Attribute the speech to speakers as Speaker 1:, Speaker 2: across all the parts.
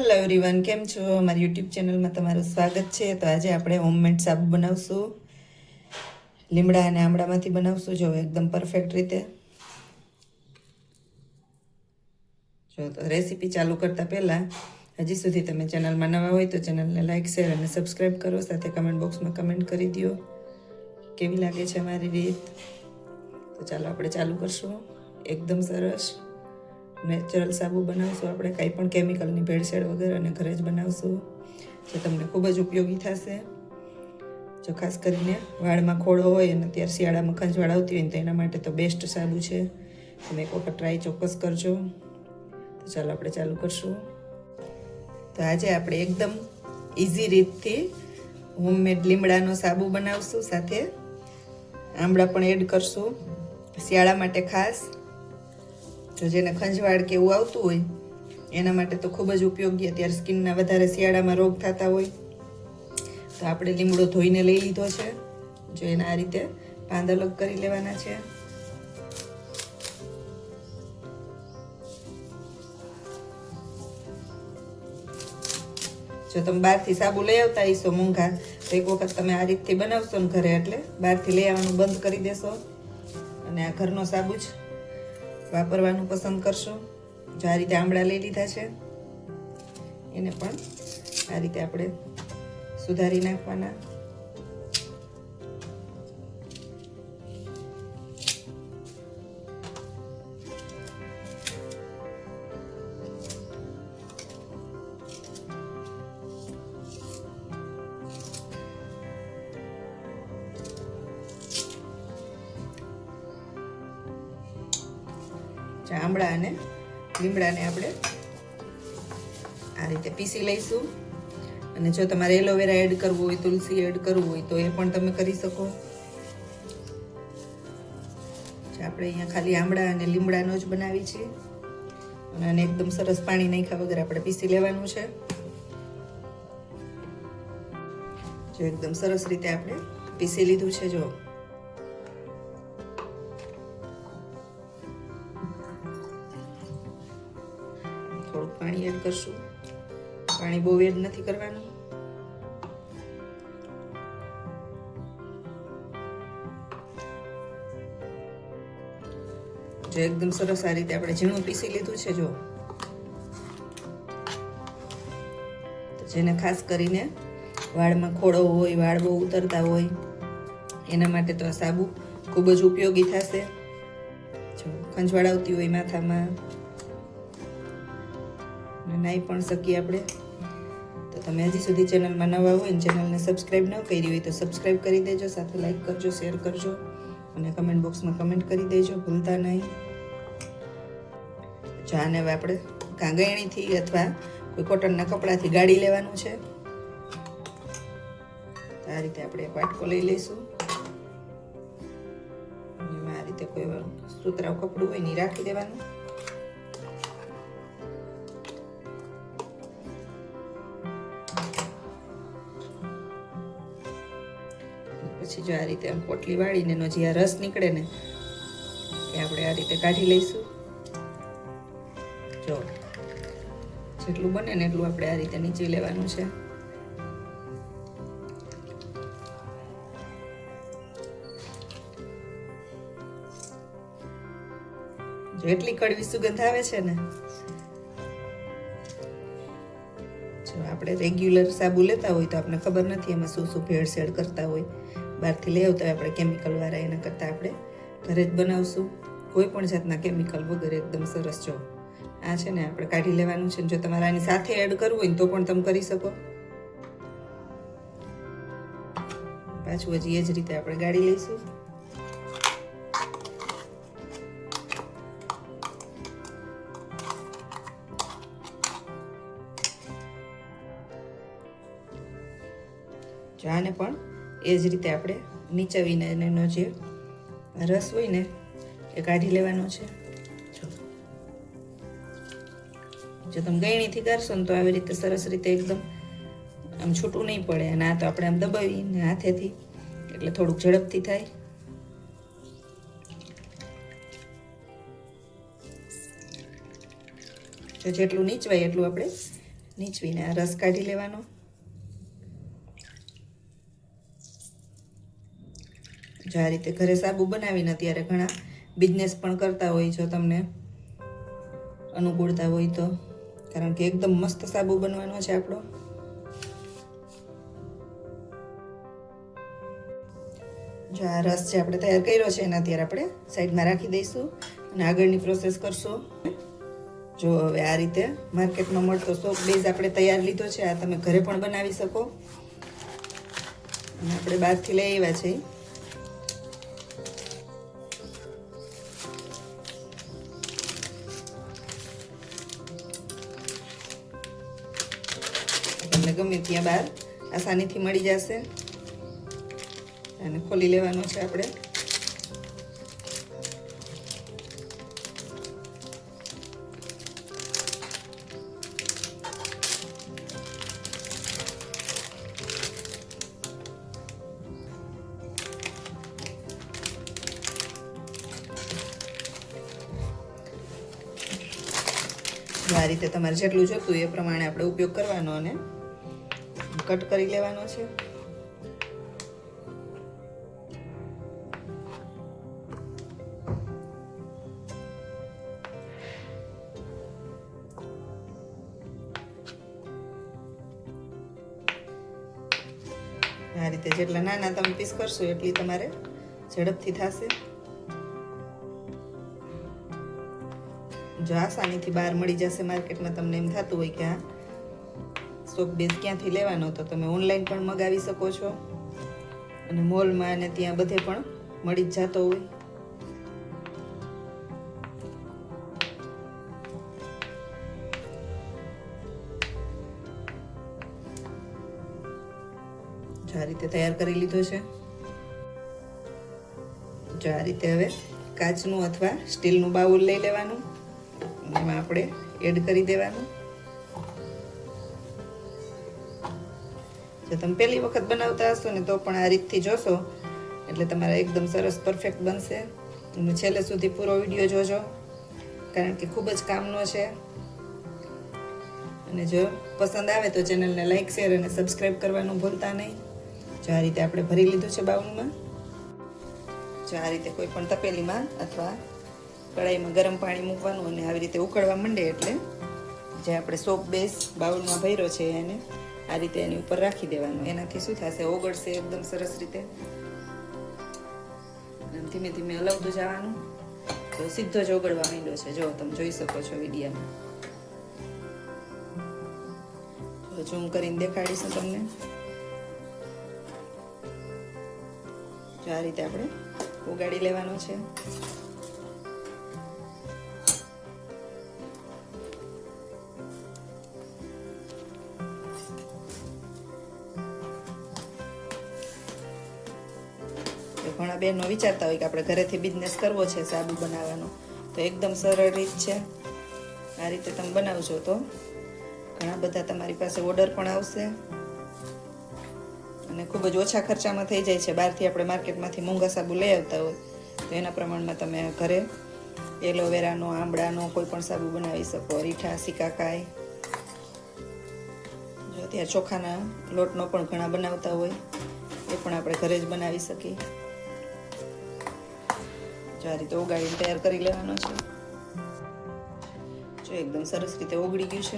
Speaker 1: Hello everyone કેમ છો? અમારી યુટ્યુબ ચેનલમાં તમારું સ્વાગત છે. તો આજે આપણે હોમમેડ સાબુ બનાવશું. લીમડા અને આમળામાંથી બનાવશું, જો એકદમ પરફેક્ટ રીતે. જો તો રેસીપી ચાલુ કરતા પહેલાં, હજી સુધી તમે ચેનલમાં નવા હોય તો ચેનલને લાઇક શેર અને સબસ્ક્રાઈબ કરો. સાથે કમેન્ટ બોક્સમાં કમેન્ટ કરી દો કેવી લાગે છે અમારી રીત? તો ચાલો આપણે ચાલુ કરશું. એકદમ સરસ. નેચરલ સાબુ બનાવશું, આપણે કંઈ પણ કેમિકલની ભેળસેળ વગર અને ઘરે જ બનાવશું, જે તમને ખૂબ જ ઉપયોગી થશે. જો ખાસ કરીને વાળમાં ખોડો હોય અને અત્યારે શિયાળામાં ખંજવાળ આવતી હોય ને તો એના માટે તો બેસ્ટ સાબુ છે. તમે એક વખત ટ્રાય ચોક્કસ કરજો. તો ચાલો આપણે ચાલુ કરશું. તો આજે આપણે એકદમ ઇઝી રીતથી હોમમેડ લીમડાનો સાબુ બનાવશું સાથે. આમળા પણ એડ કરશું. શિયાળા માટે ખાસ જો જેને ખંજવાળ કે એવું આવતું હોય, એના માટે તો ખૂબ જ ઉપયોગી. અત્યારે સ્કિનના વધારે શિયાળામાં રોગ થતા હોય. તો આપણે લીમડો ધોઈને લઈ લીધો છે. જો એને આ રીતે પાંદ અલગ કરી લેવાના છે. જો તમે બહારથી સાબુ લઈ આવતા હશો મોંઘા, તો એક વખત તમે આ રીતથી બનાવશો ને ઘરે એટલે બહારથી લઈ આવવાનું બંધ કરી દેશો. અને આ ઘરનો સાબુ જ વાપરવાનું પસંદ કરશો? જો આ રીતે આમળા લઈ લીધા છે, એને પણ આ રીતે આપણે સુધારી નાખવાના. આમળા અને લીમડાને આપણે આ રીતે પીસી લઈશું. અને જો તમારે એલોવેરા એડ કરવું હોય, તુલસી એડ કરવું હોય, તો એ પણ તમે કરી શકો. આપણે અહીંયા ખાલી આમળા અને લીમડાનો જ બનાવી છે અને આને એકદમ સરસ પાણી નાખ્યા વગર આપણે પીસી લેવાનું છે. જો એકદમ સરસ રીતે આપણે પીસી લીધું છે, જો. પાણી એડ કરશું. પાણી બહુ એડ નથી કરવાનું. જો એકદમ સરસ આ રીતે આપણે ઝીણું પીસી લીધું છે, જો. જેને ખાસ કરીને વાળમાં ખોડો હોય, વાળ બહુ ઉતરતા હોય, એના માટે તો આ સાબુ ખૂબ જ ઉપયોગી થશે. જો ખંજવાળ આવતી હોય માથામાં અને નાહી પણ શકીએ આપણે. તો તમે હજી સુધી ચેનલમાં નવા હોય ને ચેનલને સબસ્ક્રાઈબ ન કરી હોય તો સબસ્ક્રાઈબ કરી દેજો, સાથે લાઈક કરજો, શેર કરજો અને કમેન્ટ બોક્સમાં કમેન્ટ કરી દેજો, ભૂલતા નહીં. જો આને હવે આપણે કાંગણીથી અથવા કોઈ કોટનના કપડાથી ગાળી લેવાનું છે. આ રીતે આપણે પાટકો લઈ લઈશું. આ રીતે કોઈ સુતરાવ કપડું હોય ને રાખી દેવાનું. જો આ રીતે આમ પોટલી વાળીને એનો જે આ રસ નીકળે ને, એ આપણે આ રીતે કાઢી લઈશું. જો, જેટલું બને ને એટલું આપણે આ રીતે નીચે લેવાનું છે. જો એટલી કડવી સુગંધ આવે છે ને, જો આપણે રેગ્યુલર સાબુ લેતા હોય તો આપણને ખબર નથી એમાં શું શું ભેળસેળ કરતા હોય. બહારથી લઈ આવતા હોય આપણે કેમિકલ વાળા એના કરતાં આપણે ઘરે જ બનાવશું. કોઈ પણ જાતના કેમિકલ વગર એકદમ સરસ જો. આ છે ને આપણે કાઢી લેવાનું છે જો તમારે આની સાથે એડ કરવું હોય તો પણ તમે કરી શકો. પાછું હજી એ જ રીતે આપણે ગાળી લઈશું. જો પણ એ જ રીતે આપણે નીચવીને એનો જે રસ હોય ને, એ કાઢી લેવાનો છે. જો. જો તમે ગયણીથી કરશો ને તો આવી રીતે સરસ રીતે એકદમ આમ છૂટું નહીં પડે અને આ તો આપણે આમ દબાવીને હાથેથી, એટલે થોડુંક ઝડપથી થાય. જો જેટલું નીચવાય એટલું આપણે નીચવીને આ રસ કાઢી લેવાનો. જો આ રીતે ઘરે સાબુ બનાવીને અત્યારે ઘણા બિઝનેસ પણ કરતા હોય જો તમને, અનુકૂળતા હોય તો. કારણ કે એકદમ મસ્ત સાબુ બનવાનો છે આપણો. જો આ રસ જે આપણે તૈયાર કર્યો છે એને અત્યારે આપણે સાઈડમાં રાખી દઈશું અને આગળની પ્રોસેસ કરશું. જો હવે આ રીતે માર્કેટમાં મળતો સોપ બેઝ આપણે તૈયાર લીધો છે, આ તમે ઘરે પણ બનાવી શકો. અને આપણે બહારથી લઈ આવ્યા છે. ગમે ત્યાં બહાર. આસાનીથી મળી જશે. અને ખોલી લેવાનો છે આપણે. આ રીતે તમારે જેટલું જોતું એ પ્રમાણે આપણે ઉપયોગ કરવાનો અને કટ કરી લેવાનો છે. આ રીતે જેટલા નાના તમે પીસ કરશો એટલી તમારે ઝડપથી થશે. જો આસાનીથી બહાર મળી જશે માર્કેટમાં તમને એમ થતું હોય કે આ સોપ બેઝ ક્યાંથી લેવાનો તો તમે ઓનલાઈન પણ મગાવી શકો છો. અને મોલમાં અને ત્યાં બધે પણ મળી જ જતો હોય. આ રીતે તૈયાર કરી લીધો છે. જો આ રીતે હવે કાચનું અથવા સ્ટીલનું બાઉલ લઈ લેવાનું. એમાં આપણે એડ કરી દેવાનું. જો તમે પહેલી વખત બનાવતા હશો ને તો પણ આ રીતથી જોશો. એટલે તમારા એકદમ સરસ પરફેક્ટ બનશે. અને છેલ્લે સુધી પૂરો વીડિયો જોજો, કારણ કે ખૂબ જ કામનો છે. અને જો પસંદ આવે તો ચેનલને લાઈક શેર અને સબસ્ક્રાઈબ કરવાનું ભૂલતા નહીં. જો આ રીતે આપણે ભરી લીધું છે બાઉલમાં. જો આ રીતે કોઈ પણ તપેલીમાં અથવા કડાઈમાં ગરમ પાણી મૂકવાનું અને આવી રીતે ઉકળવા માંડે એટલે જે આપણે સોપ બેઝ બાઉલમાં ભર્યો છે એને આ રીતે એની ઉપર રાખી દેવાનું. એનાથી શું થશે? ઓગળશે એકદમ સરસ રીતે. ધીમે ધીમે હલાવતું જવાનું. તો સીધો જ ઓગળવા માંડ્યો છે. જો, તમે જોઈ શકો છો વિડીયામાં. ઝૂમ કરીને દેખાડીશું તમને. જો આ રીતે આપણે ઉગાડી લેવાનો છે. ઘણા બહેનો વિચારતા હોય કે આપણે ઘરેથી બિઝનેસ કરવો છે સાબુ બનાવવાનો. તો એકદમ સરળ રીત છે. આ રીતે તમે બનાવજો તો. ઘણા બધા તમારી પાસે ઓર્ડર પણ આવશે. અને ખૂબ જ ઓછા ખર્ચામાં થઈ જાય છે. બહારથી આપણે માર્કેટમાંથી મોંઘા સાબુ લઈ આવતા હોય. તો એના પ્રમાણમાં તમે ઘરે એલોવેરાનો આંબળાનો કોઈ પણ સાબુ બનાવી શકો. રીઠા સિકાકાઈ જો ત્યાં ચોખાના લોટનો પણ ઘણા બનાવતા હોય, એ પણ આપણે ઘરે જ બનાવી શકીએ. જો આ રીતે ઓગાળીને તૈયાર કરી લેવાનો છે. જો એકદમ સરસ રીતે ઓગળી ગયું છે.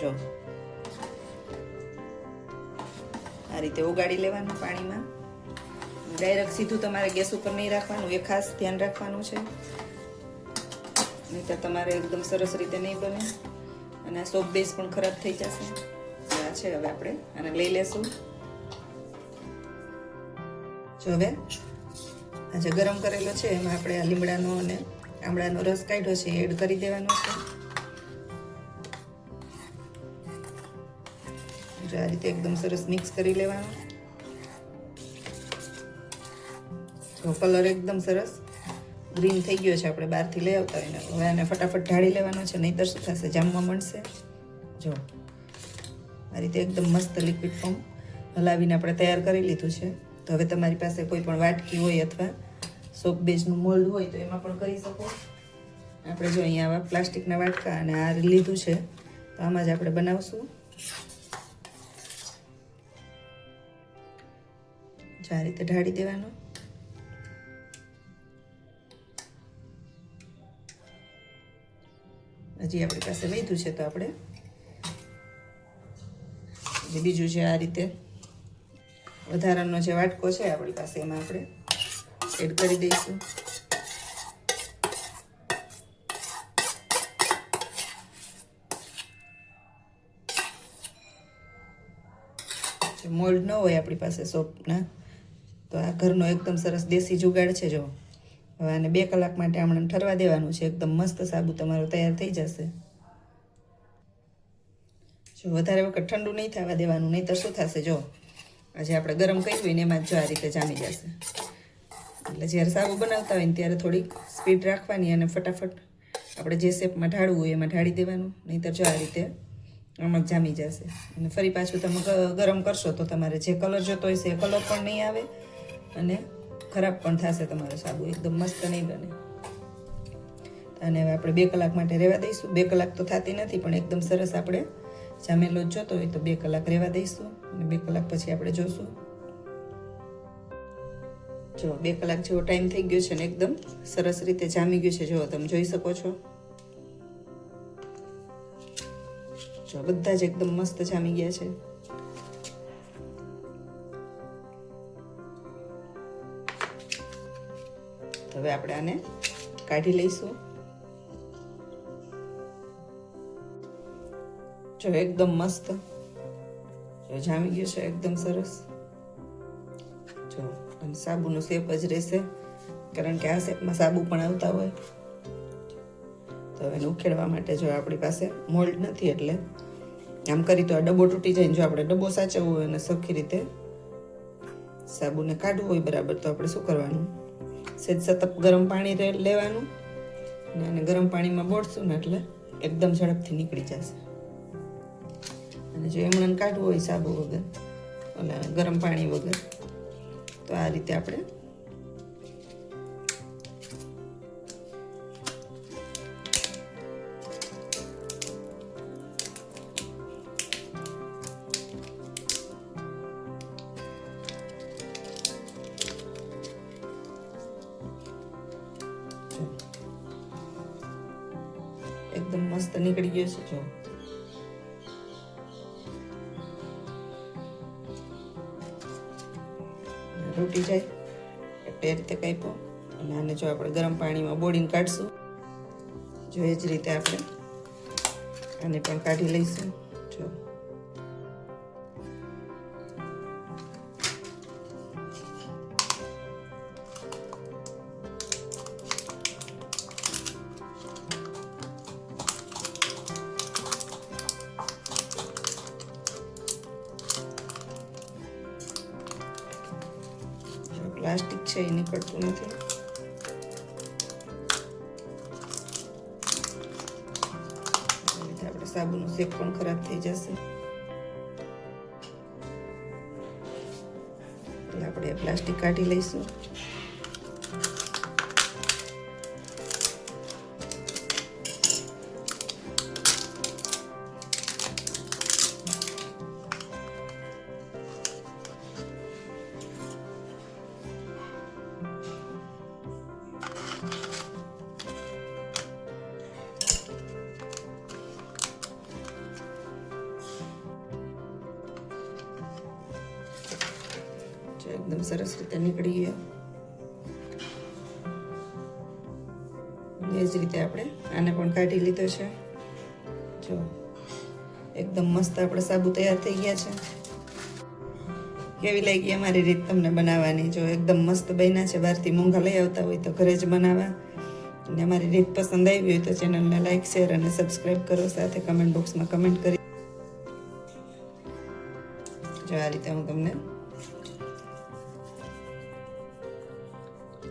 Speaker 1: જો. આ રીતે ઓગાળી લેવાનું પાણીમાં. ડાયરેક્ટ સીધું તમારે ગેસ ઉપર નહીં રાખવાનું, એ ખાસ ધ્યાન રાખવાનું છે. નહીં તો તમારે એકદમ સરસ રીતે નહીં બને. અને આ સોપ બેઝ પણ ખરાબ થઈ જશે. આ છે હવે આપણે. આને લઈ લેશું. જો હવે. આ જે ગરમ કરેલો છે, એમાં આપણે આ લીમડાનો અને આમળાનો રસ કાઢ્યો છે, એડ કરી દેવાનો છે. આ રીતે એકદમ સરસ મિક્સ કરી લેવાનો. જો કલર એકદમ સરસ ગ્રીન થઈ ગયો છે, આપણે બહારથી લઈ આવતા હોય હવે આને ફટાફટ ઢાળી લેવાનો છે, નહીંતર શું થશે જામવા મળશે જો આ રીતે એકદમ મસ્ત લિક્વિડ ફોર્મ હલાવીને આપણે તૈયાર કરી લીધું છે. તો હવે તમારી પાસે કોઈ પણ વાટકી હોય અથવા સોપ બેઝનું મોલ્ડ હોય તો એમાં પણ કરી શકો. આપણે જો અહીંયા આવા પ્લાસ્ટિકના વાટકા અને આ લીધું છે, તો આમાં જ આપણે બનાવશું. આ રીતે ઢાળી દેવાનું. હજી આપણી પાસે વધ્યું છે તો આપણે. બીજું છે આ રીતે. વધારાનો જે વાટકો છે, આપણી પાસે એમાં આપણે એડ કરી દઈશું. મોલ્ડ ન હોય આપણી પાસે સોપના તો આ ઘરનો એકદમ સરસ દેશી જુગાડ છે, જો. હવે આને બે કલાક માટે હમણાં ઠરવા દેવાનું છે, એકદમ મસ્ત સાબુ તમારો તૈયાર થઈ જશે. જો વધારે વખત ઠંડુ નહીં થવા દેવાનું નહીં તો શું થશે, જો? આજે આપણે ગરમ કર્યું ને એમાં જો આ રીતે જામી જશે. એટલે જ્યારે સાબુ બનાવતા હોય ને ત્યારે થોડીક સ્પીડ રાખવાની અને ફટાફટ આપણે જે શેપમાં ઢાળવું હોય એમાં ઢાળી દેવાનું, નહીંતર જો આ રીતે આમાં જામી જશે. અને ફરી પાછું તમે ગરમ કરશો તો તમારે જે કલર જોતો હોય છે એ કલર પણ નહીં આવે અને ખરાબ પણ થશે તમારો સાબુ. એકદમ મસ્ત નહીં બને. અને હવે આપણે બે કલાક માટે રહેવા દઈશું. બે કલાક તો થતી નથી, પણ એકદમ સરસ આપણે જામેલો જોતો હોય તો બે કલાક રહેવા દઈશું અને બે કલાક પછી આપણે જોશું. જો, બે કલાક જેવો ટાઈમ થઈ ગયો છે ને એકદમ, સરસ રીતે જામી ગયું છે. જો, તમે જોઈ શકો છો. જો, બધા જ એકદમ મસ્ત જામી ગયા છે. હવે આપણે આને કાઢી લઈશું. જો એકદમ મસ્ત. જો જામી ગયું છે એકદમ સરસ. જો અને સાબુનો શેપ જ રહેશે. કારણ કે આ શેપમાં સાબુ પણ આવતા હોય. તો એને ઉખેડવા માટે જો આપણી પાસે મોલ્ડ નથી એટલે. આમ કરી તો આ ડબ્બો તૂટી જાય જો આપણે ડબ્બો સાચવવો હોય અને સરખી રીતે સાબુને કાઢવું હોય બરાબર તો આપણે શું કરવાનું? સેજ સતપ ગરમ પાણી લેવાનું. અને ગરમ પાણીમાં બોળશું ને એટલે એકદમ ઝડપથી નીકળી જશે. અને જો એમણે કાઢવું હોય સાબુ વગર અને ગરમ પાણી વગર, તો આ રીતે આપણે એકદમ મસ્ત નીકળી ગયો છે, જો. તૂટી જાય. એટલે એ રીતે કાપ્યો અને આને જો આપણે ગરમ પાણીમાં બોળીને કાઢશું. જો એ જ રીતે આપણે આને પણ કાઢી લઈશું. આપણે સાબુનું શેપ પણ ખરાબ થઈ જશે આપણે પ્લાસ્ટિક કાઢી લઈશું એકદમ સરસ રીતે નીકળી ગયો એ જ રીતે આપણે આને પણ કાઢી લીધો છે. જો, એકદમ મસ્ત આપણે સાબુ તૈયાર થઈ ગયા છે. કેવી લાગી અમારી રીત તમને બનાવવાની? જો, એકદમ મસ્ત બન્યા છે. બહારથી મોંઘા લઈ આવતા હોય તો ઘરે જ બનાવવા. અને અમારી રીત પસંદ આવી હોય તો ચેનલને લાઈક, શેર અને સબસ્ક્રાઈબ કરો. સાથે કમેન્ટ બોક્સમાં કમેન્ટ કરી. જો, આ રીતે હું તમને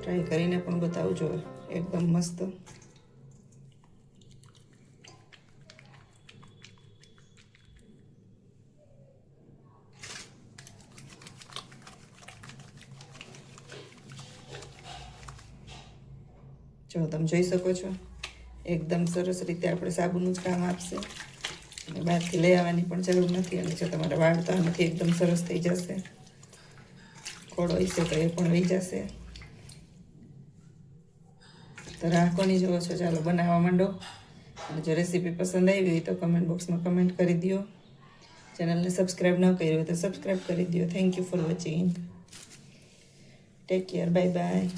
Speaker 1: ટ્રાય કરીને પણ બતાવજો. એકદમ મસ્ત. જો, તમે જોઈ શકો છો. એકદમ સરસ રીતે આપણે સાબુનું જ કામ આપશે. અને બહારથી લઈ આવવાની પણ જરૂર નથી. અને જો તમારે વાળ તો આનાથી એકદમ સરસ થઈ જશે. ખોડો હશે તો એ પણ રહી જશે. તો રાહ કોની જુઓ છો? ચાલો બનાવવા માંડો. અને જો રેસીપી પસંદ આવી હોય તો કમેન્ટ બોક્સમાં કમેન્ટ કરી દો ચેનલને સબસ્ક્રાઈબ ન કરી હોય તો સબસ્ક્રાઈબ કરી દો thank you for watching take care bye bye